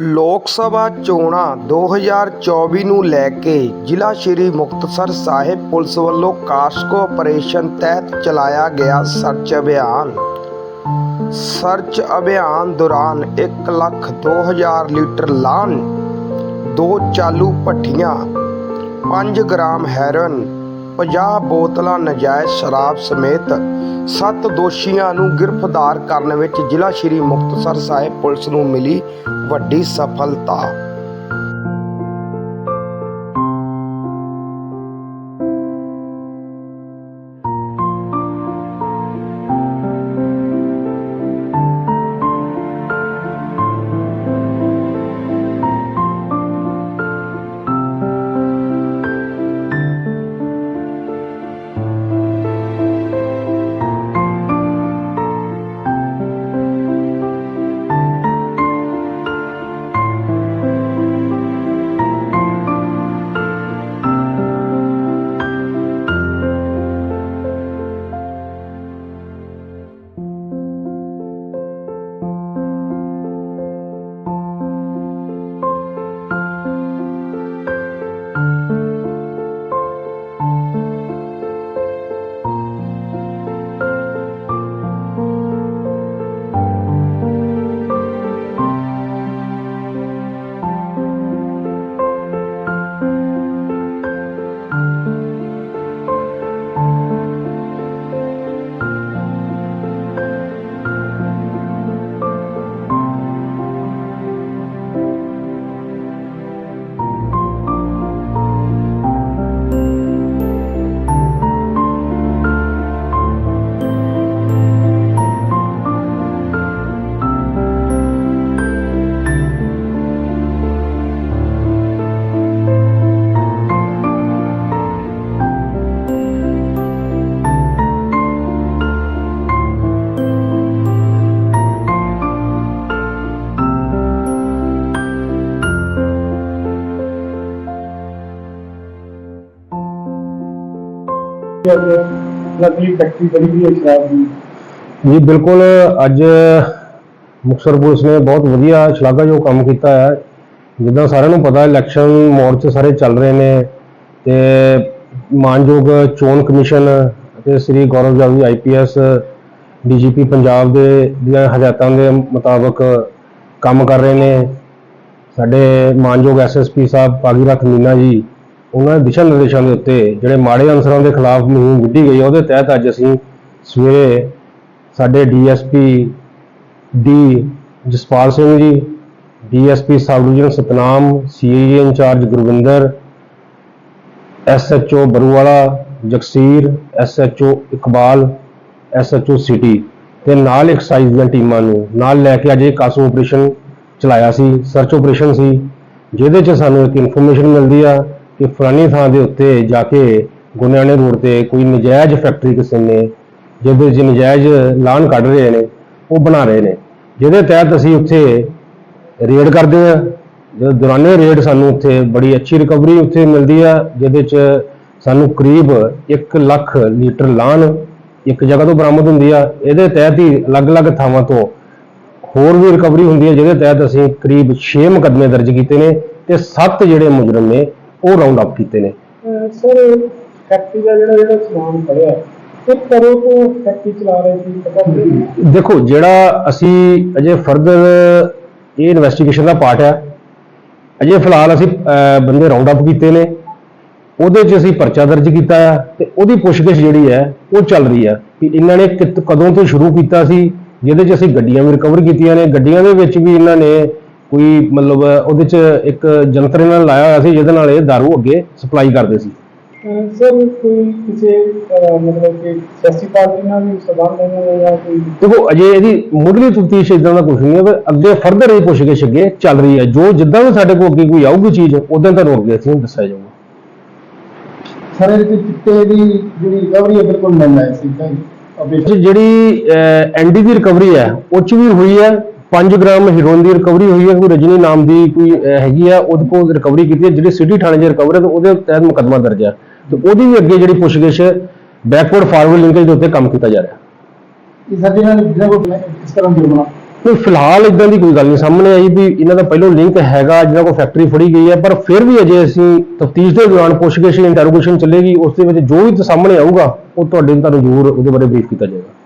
ਲੋਕ ਸਭਾ ਚੋਣਾਂ 2024 ਨੂੰ ਲੈ ਕੇ ਜ਼ਿਲ੍ਹਾ ਸ਼੍ਰੀ ਮੁਕਤਸਰ ਸਾਹਿਬ ਪੁਲਿਸ ਵੱਲੋਂ ਕਾਸਕੋ ਆਪਰੇਸ਼ਨ ਤਹਿਤ ਚਲਾਇਆ ਗਿਆ ਸਰਚ ਅਭਿਆਨ। ਸਰਚ ਅਭਿਆਨ ਦੌਰਾਨ 1 ਲੱਖ 2000 ਲੀਟਰ ਲਾਨ ਦੋ ਚਾਲੂ ਭੱਠੀਆਂ 5 ਗ੍ਰਾਮ ਹੈਰੋਇਨ 50 ਬੋਤਲਾਂ ਨਜਾਇਜ਼ ਸ਼ਰਾਬ ਸਮੇਤ ਸੱਤ ਦੋਸ਼ੀਆਂ ਨੂੰ ਗ੍ਰਿਫਤਾਰ ਕਰਨ ਵਿੱਚ ਜ਼ਿਲ੍ਹਾ ਸ਼੍ਰੀ ਮੁਕਤਸਰ ਸਾਹਿਬ ਪੁਲਿਸ ਨੂੰ ਮਿਲੀ ਵੱਡੀ ਸਫਲਤਾ। ਨਕਲੀ ਫੈਕਟਰੀ ਬਣੀ ਹੋਈ ਹੈ ਸ਼ਰਾਬ ਦੀ। ਜੀ, ਬਿਲਕੁਲ ਅੱਜ ਮੁਕਤਸਰ ਪੁਲਿਸ ਨੇ ਬਹੁਤ ਵਧੀਆ ਸ਼ਲਾਘਾਯੋਗ ਕੰਮ ਕੀਤਾ ਹੈ। ਜਿੱਦਾਂ ਸਾਰਿਆਂ ਨੂੰ ਪਤਾ, ਇਲੈਕਸ਼ਨ ਮੋਰਚ ਸਾਰੇ ਚੱਲ ਰਹੇ ਨੇ ਤੇ ਮਾਨਯੋਗ ਚੋਣ ਕਮਿਸ਼ਨ ਅਤੇ ਸ੍ਰੀ ਗੌਰਵ ਜਾਵੀ ਆਈਪੀਐਸ ਡੀਜੀਪੀ ਪੰਜਾਬ ਦੇ ਦੀਆਂ ਹਦਾਇਤਾਂ ਦੇ ਮੁਤਾਬਕ ਕੰਮ ਕਰ ਰਹੇ ਨੇ। ਸਾਡੇ ਮਾਨਯੋਗ ਐਸਐਸਪੀ ਸਾਹਿਬ, ਭਾਗੀਰਥ ਮੀਨਾ ਜੀ ਉਹਨਾਂ ਦੇ ਦਿਸ਼ਾ ਨਿਰਦੇਸ਼ਾਂ ਦੇ ਉੱਤੇ ਜਿਹੜੇ ਮਾੜੇ ਅਨਸਰਾਂ ਦੇ ਖਿਲਾਫ ਮੁਹਿੰਮ ਵਿੱਢੀ ਗਈ ਹੈ ਉਹਦੇ ਤਹਿਤ ਅੱਜ ਅਸੀਂ ਸਵੇਰੇ ਸਾਡੇ DSP D Jaspal Singh ji, DSP sub division Satnam CIA incharge Gurvinder, SHO Baruwala, Jagsir, SHO Iqbal, SHO city ਤੇ ਨਾਲ ਐਕਸਾਈਜ਼ ਦੀਆਂ ਟੀਮਾਂ ਨੂੰ ਨਾਲ ਲੈ ਕੇ ਅੱਜ ਇਹ ਕਾਸੋ ਆਪਰੇਸ਼ਨ ਚਲਾਇਆ ਸੀ ਸਰਚ ਆਪਰੇਸ਼ਨ ਸੀ, ਜਿਹਦੇ 'ਚ ਸਾਨੂੰ ਇੱਕ ਇਨਫੋਰਮੇਸ਼ਨ ਮਿਲਦੀ ਆ ਕਿ ਫਲਾਨੀ ਥਾਂ ਦੇ ਉੱਤੇ ਜਾ ਕੇ ਗੁਨਿਆਣੇ ਰੋਡ ਤੇ ਕੋਈ ਨਜਾਇਜ਼ ਫੈਕਟਰੀ ਕਿਸੇ ਨੇ, ਜਿਹਦੇ 'ਚ ਨਜਾਇਜ਼ ਲਾਨ ਕੱਢ ਰਹੇ ਨੇ, ਉਹ ਬਣਾ ਰਹੇ ਨੇ। ਜਿਹਦੇ ਤਹਿਤ ਅਸੀਂ ਉੱਥੇ ਰੇਡ ਕਰਦੇ ਆ ਜਦੋਂ ਦੌਰਾਨੇ ਰੇਡ ਸਾਨੂੰ ਉੱਥੇ ਬੜੀ ਅੱਛੀ ਰਿਕਵਰੀ ਉੱਥੇ ਮਿਲਦੀ ਆ, ਜਿਹਦੇ 'ਚ ਸਾਨੂੰ ਕਰੀਬ 1 ਲੱਖ ਲੀਟਰ ਲਾਨ ਇੱਕ ਜਗ੍ਹਾ ਤੋਂ ਬਰਾਮਦ ਹੁੰਦੀ ਆ। ਇਹਦੇ ਤਹਿਤ ਹੀ ਅਲੱਗ-ਅਲੱਗ ਥਾਵਾਂ ਤੋਂ ਹੋਰ ਵੀ ਰਿਕਵਰੀ ਹੁੰਦੀ ਹੈ ਜਿਹਦੇ ਤਹਿਤ ਅਸੀਂ ਕਰੀਬ 6 ਮੁਕੱਦਮੇ ਦਰਜ ਕੀਤੇ ਨੇ ਤੇ 7 ਜਿਹੜੇ ਮੁਜਰਮ ਨੇ ਉਹ ਰਾਉਂਡ ਅਪ ਕੀਤੇ ਨੇ। ਸਰ ਫੈਕਟਰੀ ਦਾ ਜਿਹੜਾ ਜਿਹੜਾ ਸਮਾਨ ਫੜਿਆ ਇਹ ਕਦੋਂ ਤੋਂ ਫੈਕਟਰੀ ਚਲਾ ਰਹੇ ਸੀ? ਪਤਾ ਨਹੀਂ। ਦੇਖੋ ਜਿਹੜਾ ਅਸੀਂ ਅਜੇ ਫਰਦਰ ਇਹ ਇਨਵੈਸਟੀਗੇਸ਼ਨ ਦਾ ਪਾਰਟ ਹੈ ਅਜੇ ਫਿਲਹਾਲ ਅਸੀਂ ਬੰਦੇ ਰਾਉਂਡ ਅਪ ਕੀਤੇ ਨੇ। ਉਹਦੇ 'ਚ ਅਸੀਂ ਪਰਚਾ ਦਰਜ ਕੀਤਾ ਤੇ ਉਹਦੀ ਪੁੱਛਗਿੱਛ ਜਿਹੜੀ ਹੈ ਉਹ ਚੱਲ ਰਹੀ ਹੈ ਕਿ ਇਹਨਾਂ ਨੇ ਕਦੋਂ ਤੋਂ ਸ਼ੁਰੂ ਕੀਤਾ ਸੀ ਜਿਹਦੇ 'ਚ ਅਸੀਂ ਗੱਡੀਆਂ ਵੀ ਰਿਕਵਰ ਕੀਤੀਆਂ ਨੇ। ਗੱਡੀਆਂ ਦੇ ਵਿੱਚ ਵੀ ਇਹਨਾਂ ਨੇ ਕੋਈ ਮਤਲਬ ਉਹਦੇ 'ਚ ਇੱਕ ਜੰਤਰ ਇਹਨਾਂ ਨੇ ਲਾਇਆ ਹੋਇਆ ਸੀ ਜਿਹਦੇ ਨਾਲ ਇਹ ਦਾਰੂ ਅੱਗੇ ਸਪਲਾਈ ਕਰਦੇ ਸੀ। ਸਰ ਕੋਈ ਕਿਸੇ ਮਤਲਬ ਕਿ ਸਿਆਸੀ ਪਾਰਟੀ ਨਾਲ ਵੀ ਸੰਬੰਧ ਹੈ ਜਾਂ ਕੋਈ ਦੇਖੋ ਅਜੇ ਇਹਦੀ ਮੁੱਢਲੀ ਤਫਤੀਸ਼ ਇਦਾਂ ਦਾ ਕੁਝ ਨਹੀਂ ਹੈ ਪਰ ਅੱਗੇ ਫਰਦਰ ਇਹ ਪੁੱਛਗਿੱਛ ਅੱਗੇ ਚੱਲ ਰਹੀ ਹੈ। ਜੋ ਜਿੱਦਾਂ ਵੀ ਸਾਡੇ ਕੋਲ ਅੱਗੇ ਕੋਈ ਆਊਗੀ ਚੀਜ਼ ਉਦੋਂ ਤੁਹਾਨੂੰ ਅੱਗੇ ਅਸੀਂ ਦੱਸਿਆ ਜਾਊਗਾ। ਸਰ ਇਹਦੇ ਚਿੱਟੇ ਦੀ ਜਿਹੜੀ ਰਿਕਵਰੀ ਹੈ ਬਿਲਕੁਲ ਮੰਨ ਹੈ ਸੀ ਤਾਂ ਤੇ ਜਿਹੜੀ ਐਨਡੀ ਦੀ ਰਿਕਵਰੀ ਹੈ ਉਹ ਚ ਵੀ ਹੋਈ ਹੈ 5 ਗ੍ਰਾਮ ਹੀਰੋਇਨ ਦੀ ਰਿਕਵਰੀ ਹੋਈ ਹੈ ਕੋਈ ਰਜਨੀ ਨਾਮ ਦੀ ਕੋਈ ਹੈਗੀ ਆ ਉਹਦੇ ਕੋਲ ਰਿਕਵਰੀ ਕੀਤੀ ਹੈ ਜਿਹੜੀ ਸਿਟੀ ਥਾਣੇ 'ਚ ਰਿਕਵਰ ਹੈ ਤੇ ਉਹਦੇ ਤਹਿਤ ਮੁਕੱਦਮਾ ਦਰਜ ਹੈ। ਤੇ ਉਹਦੀ ਵੀ ਅੱਗੇ ਜਿਹੜੀ ਪੁੱਛਗਿੱਛ ਬੈਕਵਰਡ ਫਾਰਵਰਡ ਲਿੰਕੇਜ ਦੇ ਉੱਤੇ ਕੰਮ ਕੀਤਾ ਜਾ ਰਿਹਾ। ਇਹ ਸਾਡੇ ਨਾਲ ਜਿਹੜਾ ਕੋਲ ਇਸ ਤਰ੍ਹਾਂ ਜੁਰਮਾਨਾ ਤੇ ਫਿਲਹਾਲ ਇਦਾਂ ਦੀ ਕੋਈ ਗੱਲ ਨਹੀਂ ਸਾਹਮਣੇ ਆਈ ਵੀ ਇਹਨਾਂ ਦਾ ਪਹਿਲੋਂ ਲਿੰਕ ਹੈਗਾ ਜਿਹਨਾਂ ਕੋਲ ਫੈਕਟਰੀ ਫੜੀ ਗਈ ਹੈ ਪਰ ਫਿਰ ਵੀ ਅਜੇ ਅਸੀਂ ਤਫਤੀਸ਼ ਦੇ ਦੌਰਾਨ ਪੁੱਛਗਿੱਛ ਇੰਟਰੋਗੇਸ਼ਨ ਚੱਲੇਗੀ ਉਸ ਦੇ ਵਿੱਚ ਜੋ ਵੀ ਸਾਹਮਣੇ ਆਊਗਾ ਉਹ ਤੁਹਾਡੇ ਤੁਹਾਨੂੰ ਜ਼ਰੂਰ ਉਹਦੇ ਬਾਰੇ ਬਰੀਫ ਕੀਤਾ ਜਾਏਗਾ।